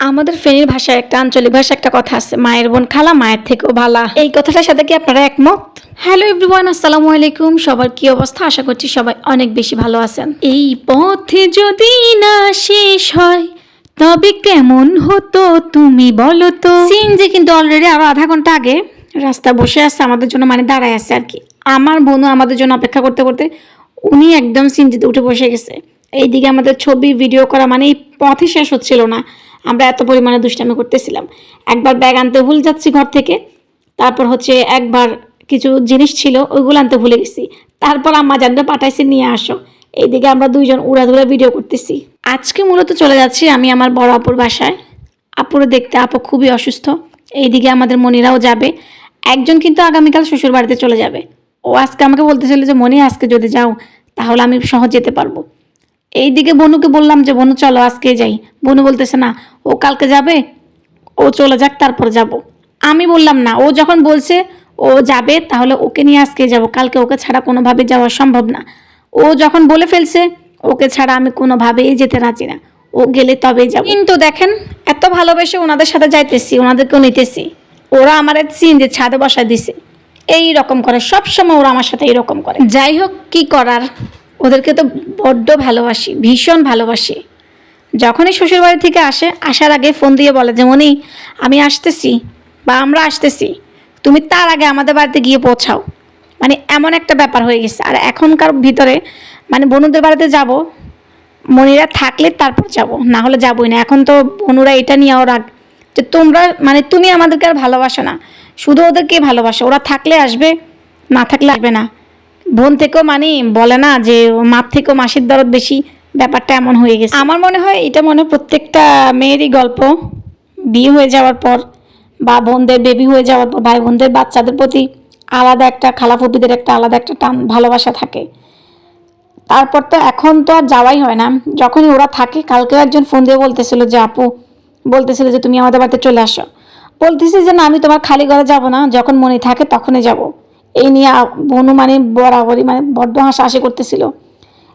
আমাদের ফেনীর ভাষায় একটা আঞ্চলিক ভাষায় একটা কথা আছে মায়ের বোন খালা মায়ের থেকেও ভালা। এই কথাটার সাথে কি আপনারা একমত? হ্যালো এভরিওয়ান আসসালামু আলাইকুম। সবার কি অবস্থা? আশা করছি সবাই অনেক বেশি ভালো আছেন। এই পথে যদি না শেষ হয় তবে কেমন হতো তুমি বলো তো? সিনজি কিন্তু অলরেডি আরও আধা ঘণ্টা আগে রাস্তা বসে আছে আমাদের জন্য মানে দাঁড়ায় আছে আর কি। আমার বোনও আমাদের জন্য অপেক্ষা করতে করতে উনি একদম সিনজিতে উঠে বসে গেছে। এইদিকে আমাদের ছবি ভিডিও করা মানে এই পথে শেষ হচ্ছিল না। আমরা এত পরিমাণে দুষ্টামি করতেছিলাম। একবার ব্যাগ আনতে ভুল যাচ্ছি ঘর থেকে, তারপর হচ্ছে একবার কিছু জিনিস ছিল, ওইগুলো আনতে ভুলে গেছি। তারপর আম্মা জানতে পাঠাইছে, নিয়ে আসো। এইদিকে আমরা দুইজন উড়াধুরা ভিডিও করতেছি। আজকে মূলত চলে যাচ্ছি আমি আমার বড় আপুর বাসায়। আপুরে দেখতে আপু খুবই অসুস্থ। এইদিকে আমাদের মনিরাও যাবে। একজন কিন্তু আগামীকাল শ্বশুর বাড়িতে চলে যাবে। ও আজকে আমাকে বলতেছিল যে, মনি, আজকে যদি যাও, তাহলে আমি সহজ যেতে পারব। এইদিকে বনুকে বললাম যে, বনু, চলো আজকে যাই। বনু বলতেছে, না, ও কালকে যাবে, ও চলে যাক, তারপর যাব। আমি বললাম, না, ও যখন বলছে ও যাবে, তাহলে ওকে নিয়ে আজকে যাব। কালকে ওকে ছাড়া কোনোভাবে যাওয়া সম্ভব না। ও যখন বলে ফেলছে, ওকে ছাড়া আমি কোনোভাবেই যেতে রাজি না। ও গেলে তবেই যাব। কিন্তু দেখেন, এত ভালোবেসে ওনাদের সাথে যাইতেছি, ওনাদেরকেও নিতেছি। ওরা আমার চিন যে ছাদে বসায় দিছে। এই রকম করে সব সময় ওরা আমার সাথে এইরকম করে। যাই হোক, কি করার? ওদেরকে তো বড্ড ভালোবাসি, ভীষণ ভালোবাসি। যখনই শ্বশুরবাড়ি থেকে আসে, আসার আগে ফোন দিয়ে বলে যে মনি আমি আসতেছি বা আমরা আসতেছি, তুমি তার আগে আমাদের বাড়িতে গিয়ে পৌঁছাও। মানে এমন একটা ব্যাপার হয়ে গেছে। আর এখনকার ভিতরে মানে বনুদের বাড়িতে যাব, মনিরা থাকলে তারপর যাব, না হলে যাবই না। এখন তো বনুরা এটা নিয়ে ওরা যে, তোমরা মানে তুমি আমাদেরকে আর ভালোবাসো না। শুধু ওদেরকে ভালোবাসো। ওরা থাকলে আসবে, না থাকলে আসবে না। বোন থেকেও মানে বলে না যে মার থেকেও মাসির দরদ বেশি। ব্যাপারটা এমন হয়ে গেছে। আমার মনে হয় এটা মনে প্রত্যেকটা মেয়েরই গল্প। বিয়ে হয়ে যাওয়ার পর বা বোনদের বেবি হয়ে যাওয়ার পর ভাই বোনদের বাচ্চাদের প্রতি আলাদা একটা খালাফুপিদের একটা আলাদা একটা টান, ভালোবাসা থাকে। তারপর তো এখন তো আর যাওয়াই হয় না। যখনই ওরা থাকে, কালকেও একজন ফোন দিয়ে বলতেছিল যে, আপু, বলতেছিল যে, তুমি আমাদের বাড়িতে চলে আসো। বলতেছি যে, না, আমি তোমার খালি ঘরে যাব না। যখন মনে থাকে তখনই যাব। এই নিয়ে বনু মানে বরাবরই মানে বড্ড হাসাহাসি করতেছিল।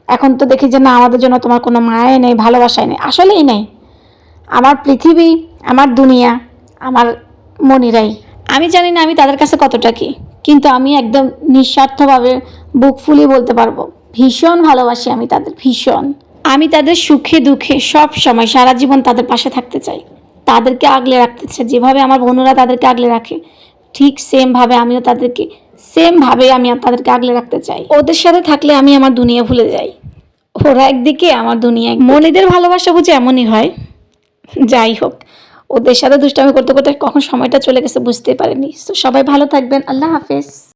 এখন তো দেখি যে না, আমাদের জন্য তোমার কোনো মায় নেই, ভালোবাসাই নেই, আসলেই নেই। আমার পৃথিবী, আমার দুনিয়া, আমার মনিরাই। আমি জানি না আমি তাদের কাছে কতটা কি, কিন্তু আমি একদম নিঃস্বার্থভাবে বুক ফুলিয়ে বলতে পারব, ভীষণ ভালোবাসি আমি তাদের, ভীষণ। আমি তাদের সুখে দুঃখে সব সময় সারা জীবন তাদের পাশে থাকতে চাই। তাদেরকে আগলে রাখতে চাই, যেভাবে আমার বোনরা তাদেরকে আগলে রাখে, ঠিক সেমভাবে আমিও তাদেরকে সেমভাবে আমি তাদেরকে আগলে রাখতে চাই। ওদের সাথে থাকলে আমি আমার দুনিয়া ভুলে যাই। ওরা একদিকে, আমার দুনিয়া মনিদের ভালোবাসা বুঝে এমনই হয়। যাই হোক, ওদের সাথে দুষ্টামি করতে করতে কখন সময়টা চলে গেছে বুঝতে পারেনি। তো সবাই ভালো থাকবেন। আল্লাহ হাফেজ।